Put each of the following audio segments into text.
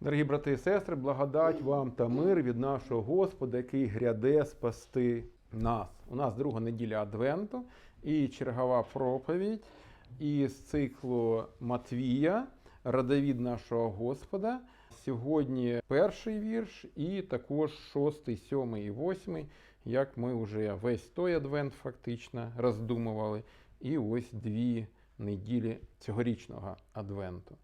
Дорогі брати і сестри, благодать вам та мир від нашого Господа, який гряде спасти нас. У нас друга неділя Адвенту і чергова проповідь із циклу Матвія, родовід нашого Господа. Сьогодні перший вірш, і також шостий, сьомий і восьмий, як ми вже весь той адвент фактично роздумували, і ось дві неділі цьогорічного адвенту.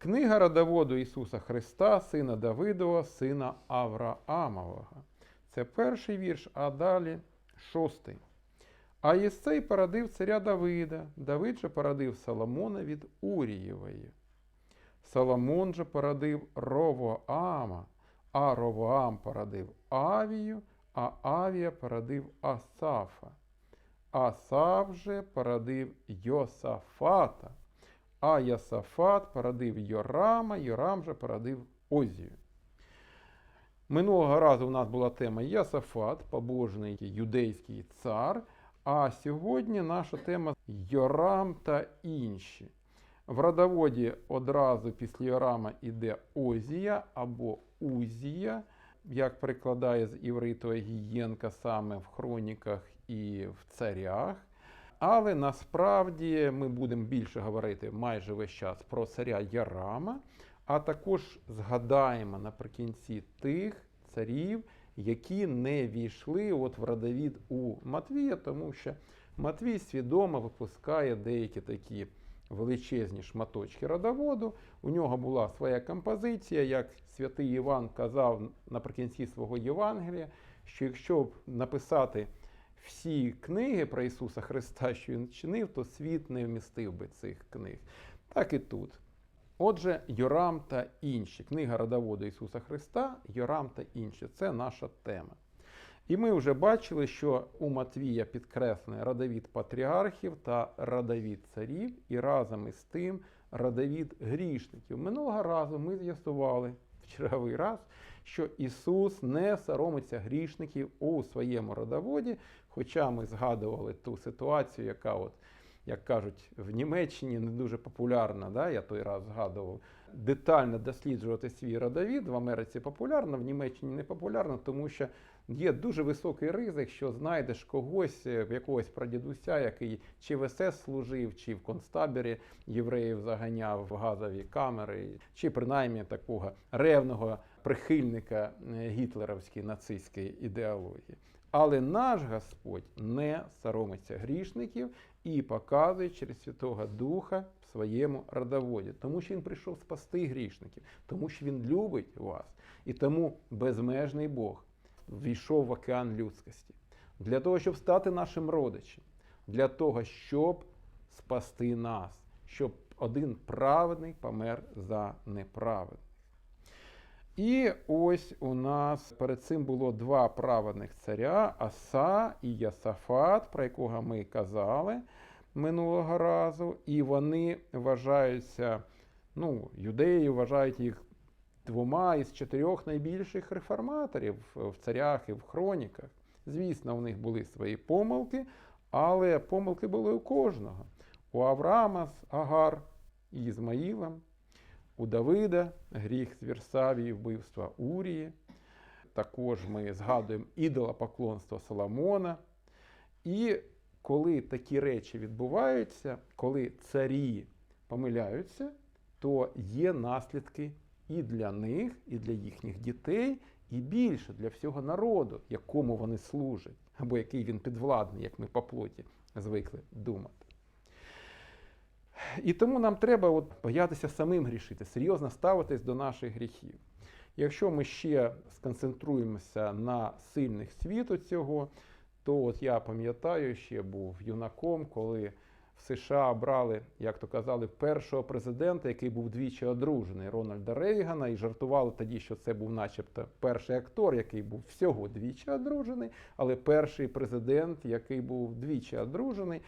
Книга родоводу Ісуса Христа, сина Давидова, сина Авраамового. Це перший вірш, а далі шостий. А Єсцей породив царя Давида, Давид же породив Соломона від Урієвої. Соломон же породив Ровоама, а Ровоам породив Авію, а Авія породив Асафа. Асав же породив Йосафата, а Йосафат породив Йорама, Йорам же породив Озію. Минулого разу у нас була тема Йосафат, побожний юдейський цар. А сьогодні наша тема Йорам та інші. В родоводі одразу після Йорама іде Озія або Узія, як перекладає з івриту Гієнка саме в хроніках і в царях. Але насправді ми будемо більше говорити майже весь час про царя Ярама, а також згадаємо наприкінці тих царів, які не війшли от в родовід у Матвія, тому що Матвій свідомо випускає деякі такі величезні шматочки родоводу. У нього була своя композиція, як святий Іван казав наприкінці свого Євангелія, що якщо б написати всі книги про Ісуса Христа, що Він чинив, то світ не вмістив би цих книг. Так і тут. Отже, Йорам та інші. Книга родоводу Ісуса Христа, Йорам та інші це наша тема. І ми вже бачили, що у Матвія підкреслений родовід патріархів та родовід царів, і разом із тим родовід грішників. Минулого разу ми з'ясували в черговий раз, що Ісус не соромиться грішників у своєму родоводі, хоча ми згадували ту ситуацію, яка от як кажуть, в Німеччині не дуже популярна, да, я той раз згадував, детально досліджувати свій родовід. В Америці популярно, в Німеччині не популярно, тому що є дуже високий ризик, що знайдеш когось, е, якогось прадідуся, який чи в СС служив, чи в концтаборі євреїв заганяв в газові камери, чи принаймні такого ревного прихильника е, гітлерівської нацистської ідеології. Але наш Господь не соромиться грішників і показує через Святого Духа в своєму родоводі, тому що Він прийшов спасти грішників, тому що Він любить вас. І тому безмежний Бог війшов в океан людськості для того, щоб стати нашим родичем, для того, щоб спасти нас, щоб один праведний помер за неправедних. І ось у нас перед цим було два праведних царя Аса і Ясафат, про якого ми казали минулого разу. І вони вважаються, ну, юдеї вважають їх двома із чотирьох найбільших реформаторів в царях і в хроніках. Звісно, у них були свої помилки, але помилки були у кожного. У Авраама з Агар і Ізмаїлом. У Давида гріх з Вірсавії, вбивства Урії. Також ми згадуємо ідолопоклонство Соломона. І коли такі речі відбуваються, коли царі помиляються, то є наслідки і для них, і для їхніх дітей, і більше для всього народу, якому вони служать, або який він підвладний, як ми по плоті звикли думати. І тому нам треба от боятися самим грішити, серйозно ставитись до наших гріхів. Якщо ми ще сконцентруємося на сильних світу цього, то от я пам'ятаю, ще був юнаком, коли в США брали, як то казали, першого президента, який був двічі одружений Рональда Рейгана, і жартували тоді, що це був, начебто, перший актор, який був всього двічі одружений, але перший президент, який був двічі одружений.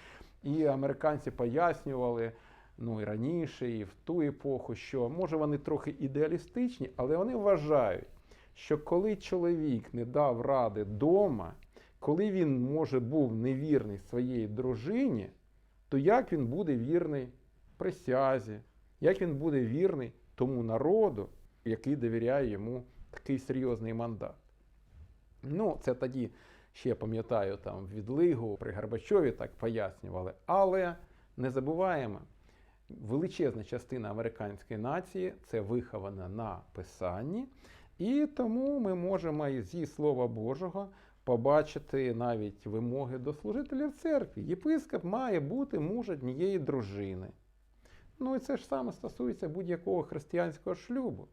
І американці пояснювали ну і раніше, і в ту епоху, що може вони трохи ідеалістичні, але вони вважають, що коли чоловік не дав ради дома, коли він може був невірний своїй дружині, то як він буде вірний присязі, як він буде вірний тому народу, який довіряє йому такий серйозний мандат. Ну, це тоді ще пам'ятаю там відлигу при Горбачові так пояснювали. Але не забуваємо, величезна частина американської нації це вихована на писанні, і тому ми можемо зі Слова Божого побачити навіть вимоги до служителів церкви. Єпископ має бути муж однієї дружини. Ну і це ж саме стосується будь-якого християнського шлюбу.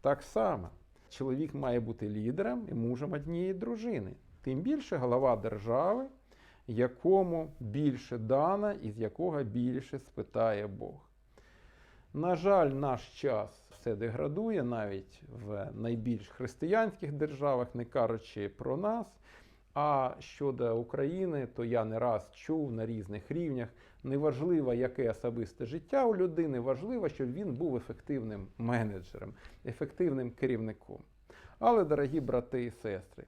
Так само, чоловік має бути лідером і мужем однієї дружини. Тим більше голова держави, якому більше дана і з якого більше спитає Бог. На жаль, наш час все деградує навіть в найбільш християнських державах, не кажучи про нас. А щодо України, то я не раз чув на різних рівнях. Неважливо, яке особисте життя у людини, важливо, щоб він був ефективним менеджером, ефективним керівником. Але, дорогі брати і сестри,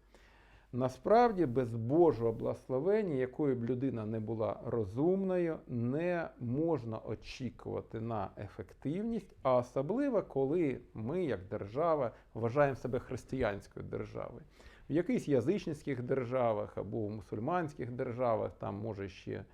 насправді без Божого благословення, якою б людина не була розумною, не можна очікувати на ефективність, а особливо, коли ми, як держава, вважаємо себе християнською державою. В якихось язичницьких державах або в мусульманських державах, там може ще.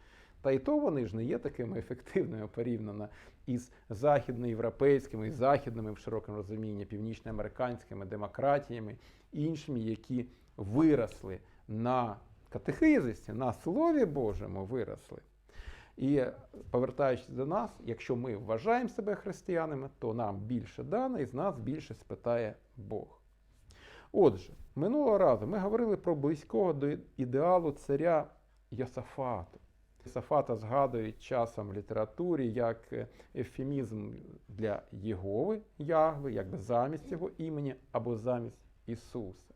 Та й то вони ж не є такими ефективними порівняно із західноєвропейськими, і західними в широкому розумінні, північноамериканськими демократіями, іншими, які виросли на катехизисі, на Слові Божому виросли. І повертаючись до нас, якщо ми вважаємо себе християнами, то нам більше дано і з нас більше спитає Бог. Отже, минулого разу ми говорили про близького до ідеалу царя Йосафату. Йосафата згадують часом в літературі як ефемізм для Єгови Ягви, якби замість його імені або замість Ісуса.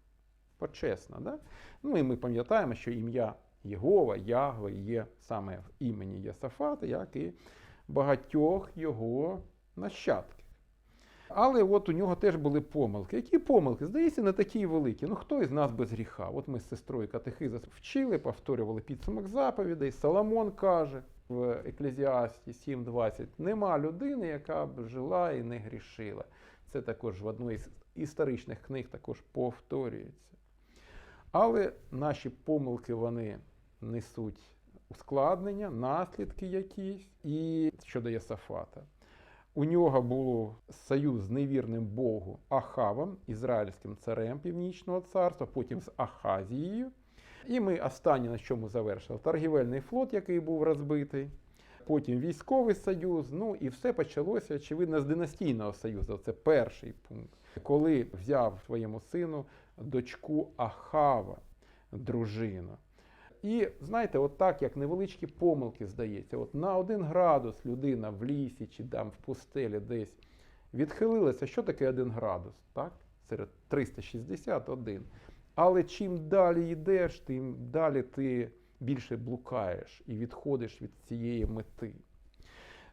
Почесно, да? Ну і ми пам'ятаємо, що ім'я Єгова, Ягви є саме в імені Йосафата, як і багатьох його нащадків. Але от у нього теж були помилки. Які помилки? Здається, не такі великі. Ну хто із нас без гріха? От ми з сестрою катехиза вчили, повторювали підсумок заповідей. Соломон каже в Еклезіасті 7.20: нема людини, яка б жила і не грішила. Це також в одній із історичних книг також повторюється. Але наші помилки вони несуть ускладнення, наслідки якісь. І щодо Єсафата. У нього був союз з невірним Богу Ахавом, ізраїльським царем Північного царства, потім з Ахазією. І ми останнє на чому завершили торгівельний флот, який був розбитий. Потім військовий союз. Ну і все почалося, очевидно, з династійного союзу. Це перший пункт, коли взяв своєму сину дочку Ахава, дружину. І знаєте, от так, як невеличкі помилки здається, от на один градус людина в лісі чи там в пустелі десь відхилилася. Що таке один градус? Так? Серед 361. Але чим далі йдеш, тим далі ти більше блукаєш і відходиш від цієї мети.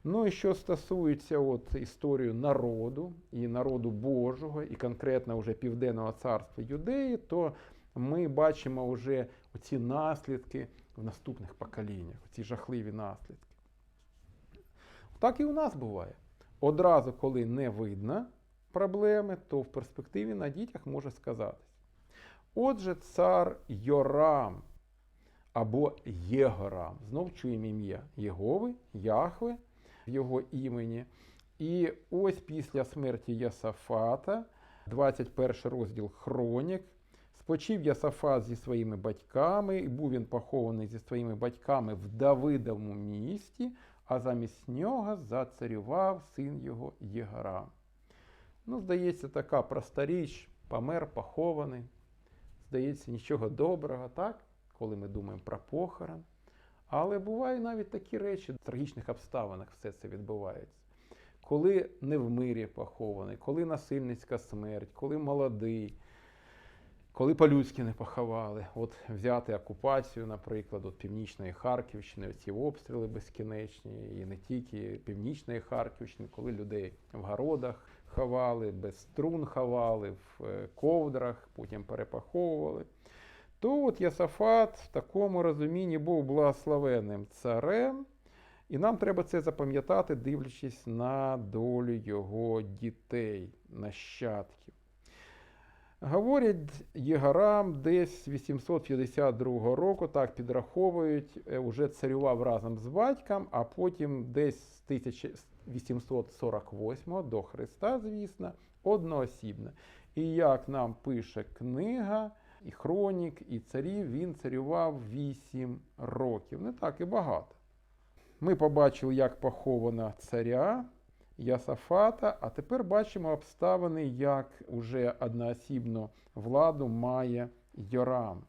Ну і що стосується от історії народу і народу Божого, і конкретно вже Південного царства Юдеї, то ми бачимо вже оці наслідки в наступних поколіннях, ці жахливі наслідки. Так і у нас буває. Одразу, коли не видно проблеми, то в перспективі на дітях може сказатись. Отже, цар Йорам або Єгорам, знов чуємо ім'я Єгови, Яхве його імені. І ось після смерті Єсафата, 21 розділ Хронік, Спочив Ясафат зі своїми батьками, і був він похований зі своїми батьками в Давидовому місті, а замість нього зацарював син його Єгорам. Ну, здається, така проста річ, помер, похований. Здається, нічого доброго, так? Коли ми думаємо про похорон. Але бувають навіть такі речі, в трагічних обставинах все це відбувається. Коли не в мирі похований, коли насильницька смерть, коли молодий. Коли по-людськи не поховали, от взяти окупацію, наприклад, от Північної Харківщини, ці обстріли безкінечні, і не тільки Північної Харківщини, коли людей в городах ховали, без струн ховали, в е, ковдрах, потім перепаховували. То от Єсафат в такому розумінні був благословенним царем, І нам треба це запам'ятати, дивлячись на долю його дітей, нащадків. Говорять, Єгарам десь 852 року, так підраховують, е, уже царював разом з батьком, а потім десь з 1848 до Христа, звісно, одноосібно. І як нам пише книга, і хронік, і царів, він царював 8 років. Не так і багато. Ми побачили, як поховано царя Ясафата, а тепер бачимо обставини, як уже одноосібну владу має Йорам.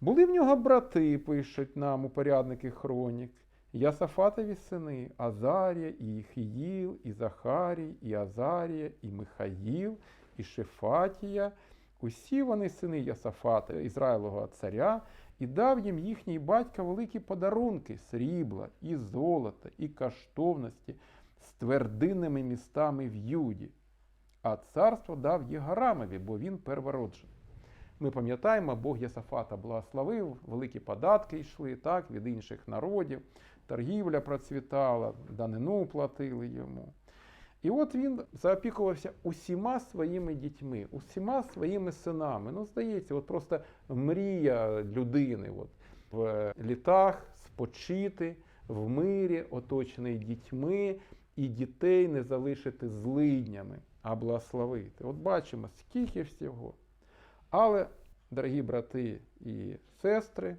Були в нього брати, пишуть нам упорядники хронік. Ясафатові сини Азарія, і Іхіїл, і Захарій, і Азарія, і Михаїл, і Шефатія. Усі вони сини Ясафата, Ізраїлового царя, і дав їм їхній батько великі подарунки срібла, і золота, і коштовності з твердинними містами в Юді. А царство дав Єгарамові, бо він первороджений. Ми пам'ятаємо, Бог Єсафата благословив, великі податки йшли так, від інших народів, торгівля процвітала, данину платили йому. І от він заопікувався усіма своїми дітьми, усіма своїми синами. Ну, здається, от просто мрія людини от, в літах спочити, в мирі, оточений дітьми, і дітей не залишити злиднями, а благословити. От бачимо, скільки всього. Але, дорогі брати і сестри,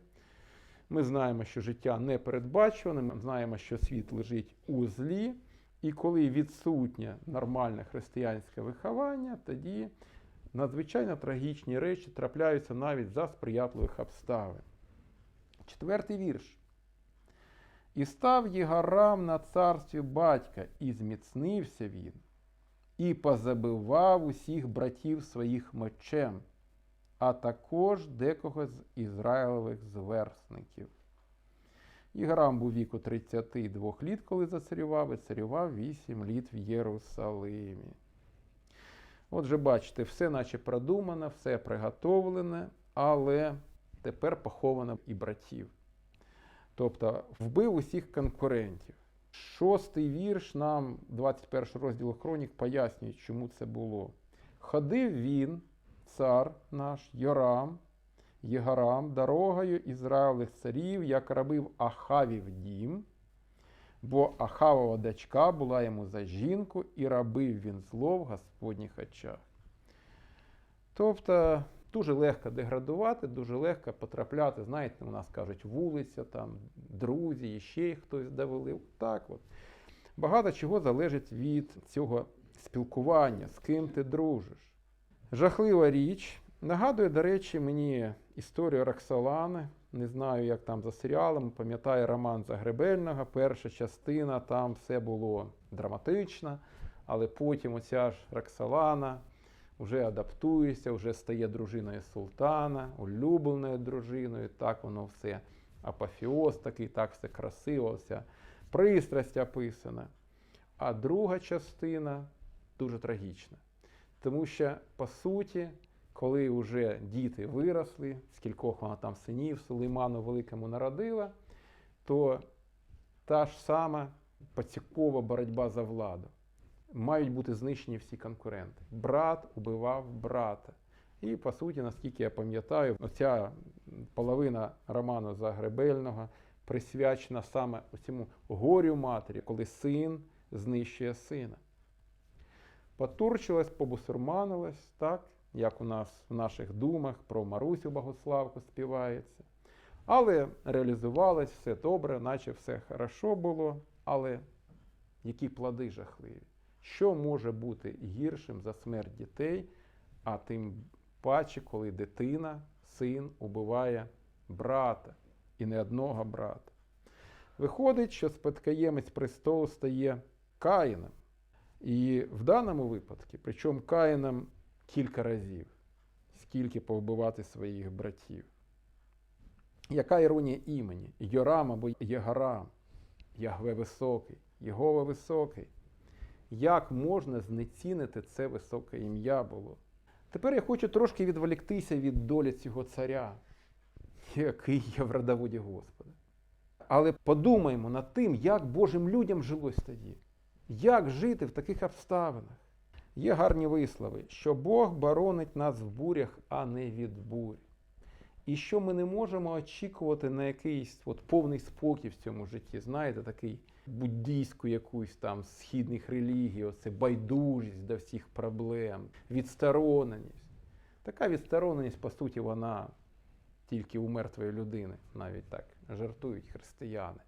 ми знаємо, що життя не передбачуване, ми знаємо, що світ лежить у злі. І коли відсутнє нормальне християнське виховання, тоді надзвичайно трагічні речі трапляються навіть за сприятливих обставин. Четвертий вірш. І став Єгарам на царстві батька, і зміцнився він, і позабивав усіх братів своїх мечем, а також декого з Ізраїлевих Іграм був віку 32 літ, коли зацарював, і царював 8 літ в Єрусалимі. Отже, бачите, все наче продумано, все приготовлене, але тепер поховано і братів. Тобто вбив усіх конкурентів. Шостий вірш нам, 21 розділу Хронік, пояснює, чому це було. Ходив він, цар наш, Йорам, Єгарам дорогою Ізраїлевих царів, як робив Ахавів дім, бо Ахавова дочка була йому за жінку, і робив він зло в Господніх очах. Тобто дуже легко деградувати, дуже легко потрапляти, знаєте, у нас кажуть, вулиця, там, друзі, ще хтось довели. Так от. Багато чого залежить від цього спілкування, з ким ти дружиш. Жахлива річ. Нагадує, до речі, мені історію Роксолани. Не знаю, як там за серіалом. Пам'ятаю роман Загребельного. Перша частина, там все було драматично, але потім оця ж Роксолана вже адаптується, вже стає дружиною султана, улюбленою дружиною. Так воно все апофіоз такий, так все красиво, вся пристрасть описана. А друга частина дуже трагічна. Тому що, по суті, коли вже діти виросли, скількох вона там синів Сулейману Великому народила, то та ж сама пацікова боротьба за владу. Мають бути знищені всі конкуренти. Брат убивав брата. І, по суті, наскільки я пам'ятаю, оця половина роману Загребельного присвячена саме цьому горю матері, коли син знищує сина. Потурчилась, побусурманилась, так, як у нас в наших думах про Марусю Богославку співається. Але реалізувалось все добре, наче все хорошо було. Але які плоди жахливі? Що може бути гіршим за смерть дітей, а тим паче, коли дитина, син убиває брата і не одного брата? Виходить, що спадкоємець престолу стає Каїном. І в даному випадку, причому Каїном кілька разів, скільки повбивати своїх братів. Яка іронія імені? Йорам або Єгарам, Ягве Високий, Єгова Високий. Як можна знецінити це високе ім'я було? Тепер я хочу трошки відволіктися від долі цього царя, який є в родоводі Господа. Але подумаймо над тим, як Божим людям жилось тоді, як жити в таких обставинах. Є гарні вислови, що Бог боронить нас в бурях, а не від бурь. І що ми не можемо очікувати на якийсь от повний спокій в цьому житті. Знаєте, такий буддійську якусь там східних релігій, оце байдужість до всіх проблем, відстороненість. Така відстороненість, по суті, вона тільки у мертвої людини, навіть так жартують християни.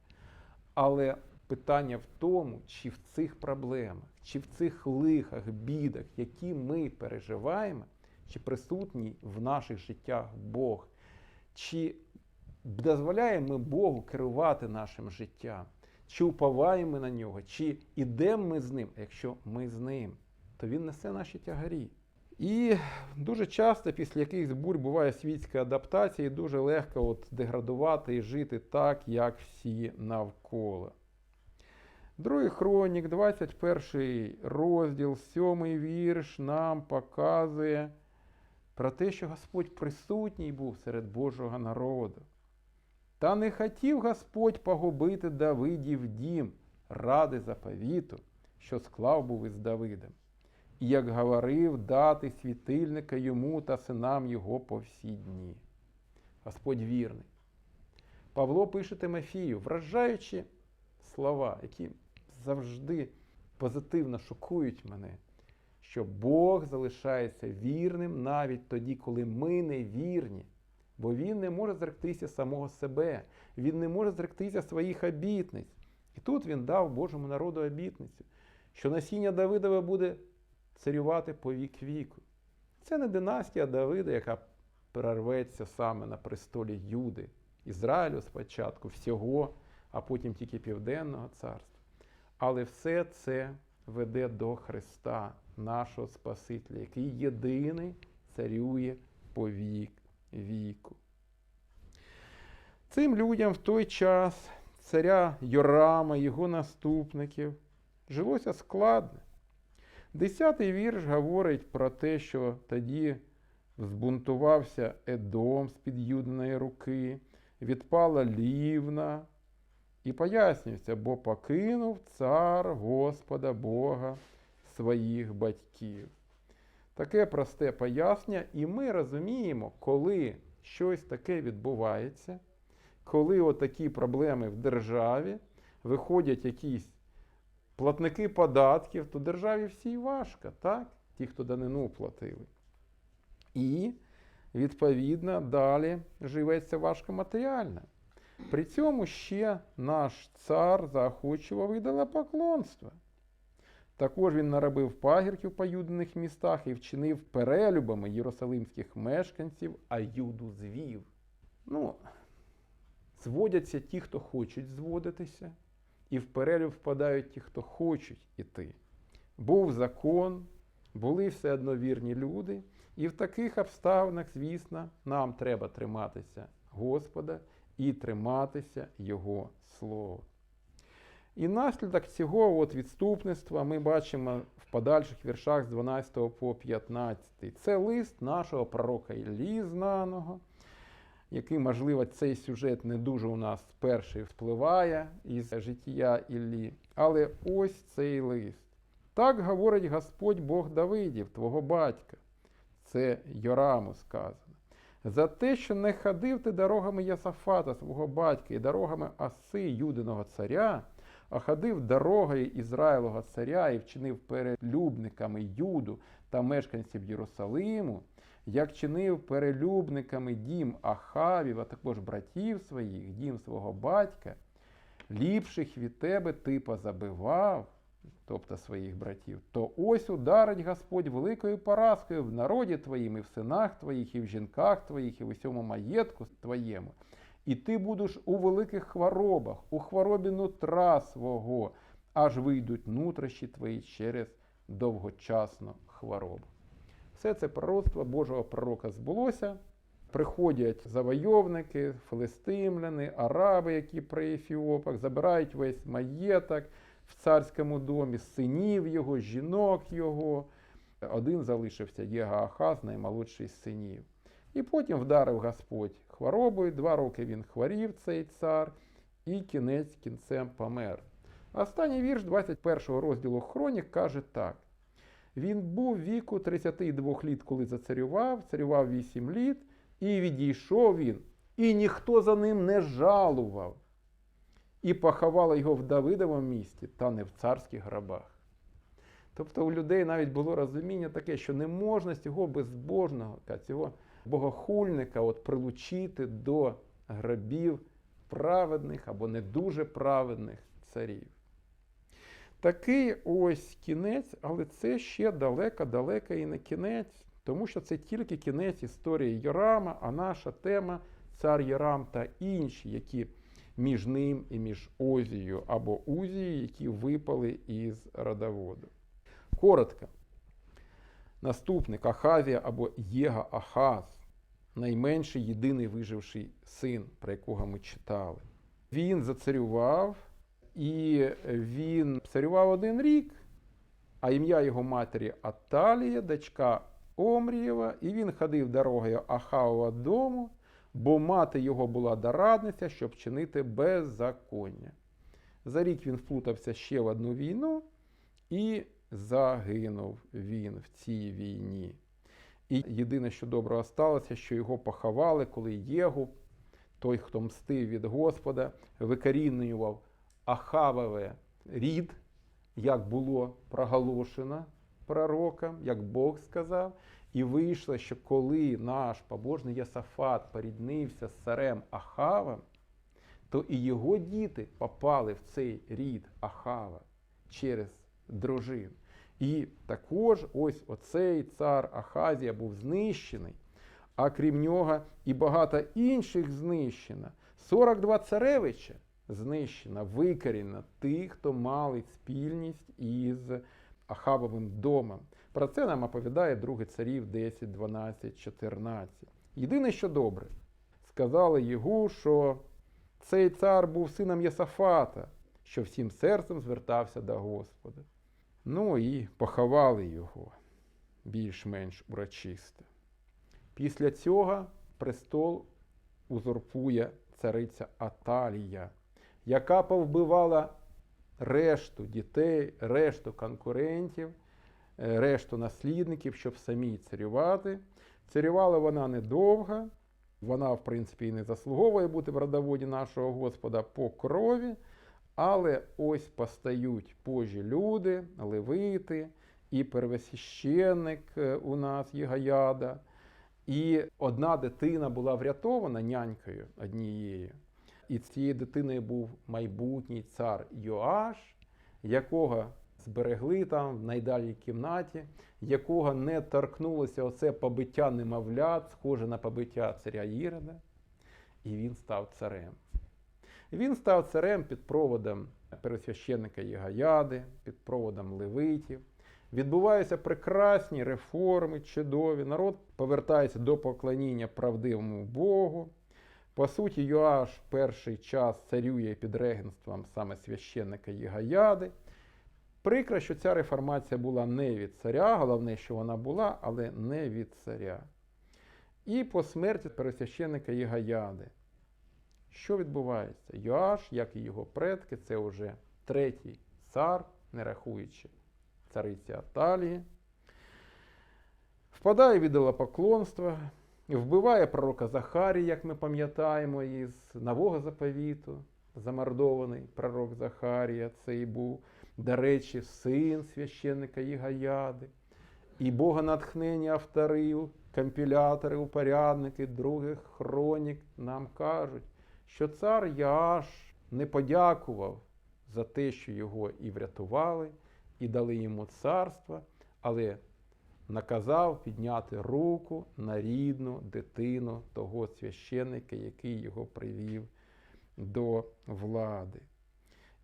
Але питання в тому, чи в цих проблемах, чи в цих лихах, бідах, які ми переживаємо, чи присутній в наших життях Бог, чи дозволяємо ми Богу керувати нашим життям, чи уповаємо на нього, чи ідемо ми з ним. Якщо ми з ним, то він несе наші тягарі. І дуже часто після якихось бурь буває світська адаптація, і дуже легко от деградувати і жити так, як всі навколо. Другий хронік, 21 розділ, 7 вірш нам показує про те, що Господь присутній був серед Божого народу. Та не хотів Господь погубити Давидів дім ради заповіту, що склав був із Давидом, і як говорив дати світильника йому та синам його по всі дні. Господь вірний. Павло пише Тимофію, вражаючи слова, які завжди позитивно шокують мене, що Бог залишається вірним навіть тоді, коли ми не вірні. Бо Він не може зректися самого себе, Він не може зректися своїх обітниць. І тут він дав Божому народу обітницю, що насіння Давидове буде царювати по вік віку. Це не династія Давида, яка перерветься саме на престолі Юди, Ізраїлю спочатку, всього, а потім тільки Південного царства. Але все це веде до Христа, нашого Спасителя, який єдиний царює по вік віку. Цим людям в той час царя Йорама, його наступників, жилося складно. Десятий вірш говорить про те, що тоді збунтувався Едом з під Юдиної руки, відпала лівна, і пояснюється, бо покинув цар Господа Бога своїх батьків. Таке просте пояснення, і ми розуміємо, коли щось таке відбувається, коли отакі проблеми в державі, виходять якісь платники податків, то державі всій важко, так? Ті, хто данину платили. І, відповідно, далі живеться важко матеріально. При цьому ще наш цар заохочував ідолопоклонство. Також він наробив пагірків по юдиних містах і вчинив перелюбами єрусалимських мешканців, а юду звів. Ну, зводяться ті, хто хочуть зводитися, і в перелюб впадають ті, хто хочуть іти. Був закон, були все одно вірні люди, і в таких обставинах, звісно, нам треба триматися Господа і триматися Його Слова. І наслідок цього от відступництва ми бачимо в подальших віршах з 12 по 15. Це лист нашого пророка Іллі знаного, який, можливо, цей сюжет не дуже у нас перший впливає із життя Іллі. Але ось цей лист. Так говорить Господь Бог Давидів, твого батька. Це Йораму сказано. За те, що не ходив ти дорогами Ясафата, свого батька, і дорогами Аси, Юдиного царя, а ходив дорогою Ізраїлого царя і вчинив перелюбниками Юду та мешканців Єрусалиму, як чинив перелюбниками дім Ахавів, а також братів своїх, дім свого батька, ліпших від тебе ти позабивав, тобто своїх братів, то ось ударить Господь великою поразкою в народі твоїм, і в синах твоїх, і в жінках твоїх, і в усьому маєтку твоєму. І ти будеш у великих хворобах, у хворобі нутра свого, аж вийдуть нутрощі твої через довгочасну хворобу. Все це пророцтво Божого пророка збулося. Приходять завойовники, филистимляни, араби, які при Ефіопах, забирають весь маєток в царському домі, синів його, жінок його. Один залишився Єгаахаз, наймолодший з синів. І потім вдарив Господь хворобою. Два роки він хворів, цей цар, і кінець кінцем помер. Останній вірш 21 розділу Хронік каже так. Він був віку 32 літ, коли зацарював, царював 8 літ, і відійшов він, і ніхто за ним не жалував. І поховали його в Давидовому місті, та не в царських гробах. Тобто у людей навіть було розуміння таке, що не можна цього безбожного, цього богохульника от прилучити до грабів праведних або не дуже праведних царів. Такий ось кінець, але це ще далеко-далеко і не кінець, тому що це тільки кінець історії Йорама, а наша тема цар Йорам та інші, які між ним і між Озією або Узією, які випали із родоводу. Коротко. Наступник Ахазія або Єга Ахаз, найменший єдиний виживший син, про якого ми читали. Він зацарював, і він царював один рік, а ім'я його матері Аталія, дочка Омрієва, і він ходив дорогою Ахавова дому, бо мати його була дорадниця, щоб чинити беззаконня. За рік він вплутався ще в одну війну і загинув він в цій війні. І єдине, що доброго сталося, що його поховали, коли Єгу, той, хто мстив від Господа, викорінював Ахавове рід, як було проголошено пророком, як Бог сказав. І вийшло, що коли наш побожний Єсафат поріднився з царем Ахавом, то і його діти попали в цей рід Ахава через дружин. І також ось оцей цар Ахазія був знищений, а крім нього і багато інших знищено. 42 царевича знищено, викорінено тих, хто мали спільність із Ахавовим домом. Про це нам оповідає другий царів 10, 12, 14. Єдине, що добре, сказали його, що цей цар був сином Єсафата, що всім серцем звертався до Господа. Ну і поховали його більш-менш урочисто. Після цього престол узурпує цариця Аталія, яка повбивала решту дітей, решту конкурентів, решту наслідників, щоб самі царювати. Царювала вона недовго, вона, в принципі, і не заслуговує бути в родоводі нашого Господа по крові. Але ось постають Божі люди, левити, і первосвященник е, у нас Єгаяда. І одна дитина була врятована нянькою однією. І цією дитиною був майбутній цар Йоаш, якого зберегли там в найдальній кімнаті, якого не торкнулося оце побиття немовлят, схоже на побиття царя Ірода, і він став царем. Він став царем під проводом пересвященника Єгаяди, під проводом левитів. Відбуваються прекрасні реформи, чудові. Народ повертається до поклоніння правдивому Богу. По суті, Йоаш перший час царює під регенством саме священника Єгаяди. Прикро, що ця реформація була не від царя, головне, що вона була, але не від царя. І по смерті пересвященника Єгаяди. Що відбувається? Йоаш, як і його предки, це вже третій цар, не рахуючи цариці Аталії, впадає в ідолопоклонство, вбиває пророка Захарія, як ми пам'ятаємо, із нового заповіту, замордований пророк Захарія, цей був, до речі, син священника Єгаяди. І Бога натхнення авторів, компілятори, упорядники других хронік нам кажуть, що цар Яаш не подякував за те, що його і врятували, і дали йому царство, але наказав підняти руку на рідну дитину того священника, який його привів до влади.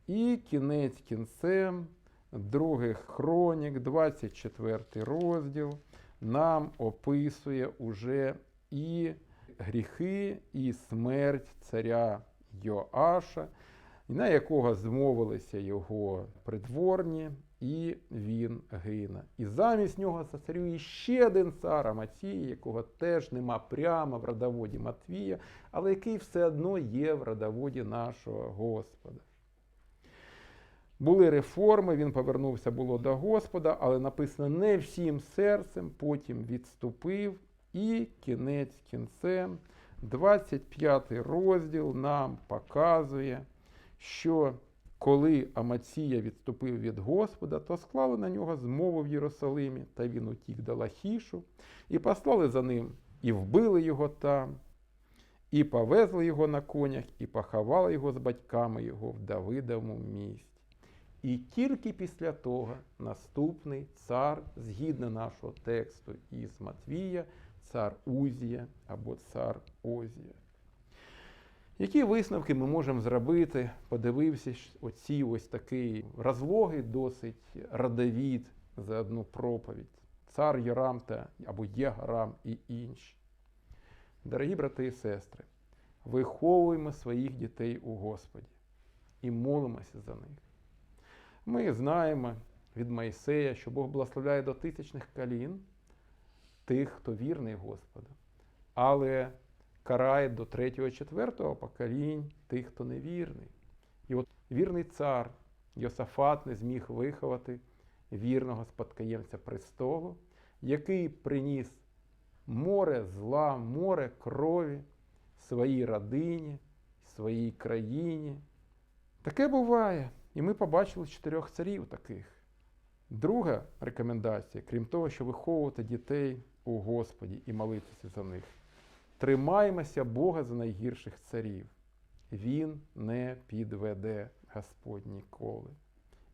І кінець кінцем, других хронік, 24 розділ, нам описує уже і гріхи, і смерть царя Йоаша, на якого змовилися його придворні, і він гине. І замість нього царює ще один цар Амацій, якого теж нема прямо в родоводі Матвія, але який все одно є в родоводі нашого Господа. Були реформи, він повернувся було до Господа, але написано не всім серцем, потім відступив, і кінець кінцем. 25 розділ нам показує, що коли Амація відступив від Господа, то склали на нього змову в Єрусалимі, та він утік до Лахішу, і послали за ним, і вбили його там, і повезли його на конях, і поховали його з батьками його в Давидовому місті. І тільки після того наступний цар, згідно нашого тексту із Матвія, цар Узія або цар Озія. Які висновки ми можемо зробити, подивившись оці ось такий розлогий досить родовід за одну проповідь. Цар Йорам та або Єгарам і інші. Дорогі брати і сестри, виховуємо своїх дітей у Господі і молимося за них. Ми знаємо від Моїсея, що Бог благословляє до тисячних колін тих, хто вірний Господу, але карає до третього, четвертого поколінь тих, хто невірний. І от вірний цар Йосафат не зміг виховати вірного спадкоємця престолу, який приніс море зла, море крові своїй родині, своїй країні. Таке буває. І ми побачили чотирьох царів таких. Друга рекомендація, крім того, що виховувати дітей у Господі і молитися за них. Тримаємося Бога за найгірших царів. Він не підведе Господь ніколи.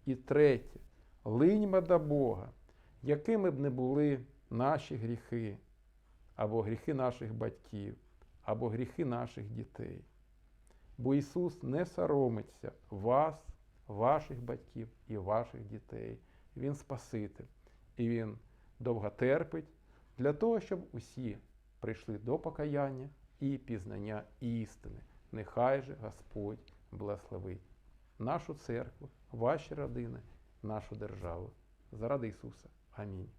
І третє, линьмо до Бога, якими б не були наші гріхи, або гріхи наших батьків, або гріхи наших дітей. Бо Ісус не соромиться вас, ваших батьків і ваших дітей. Він Спаситель. І Він довго терпить для того, щоб усі прийшли до покаяння і пізнання істини. Нехай же Господь благословить нашу церкву, ваші родини, нашу державу. Заради Ісуса. Амінь.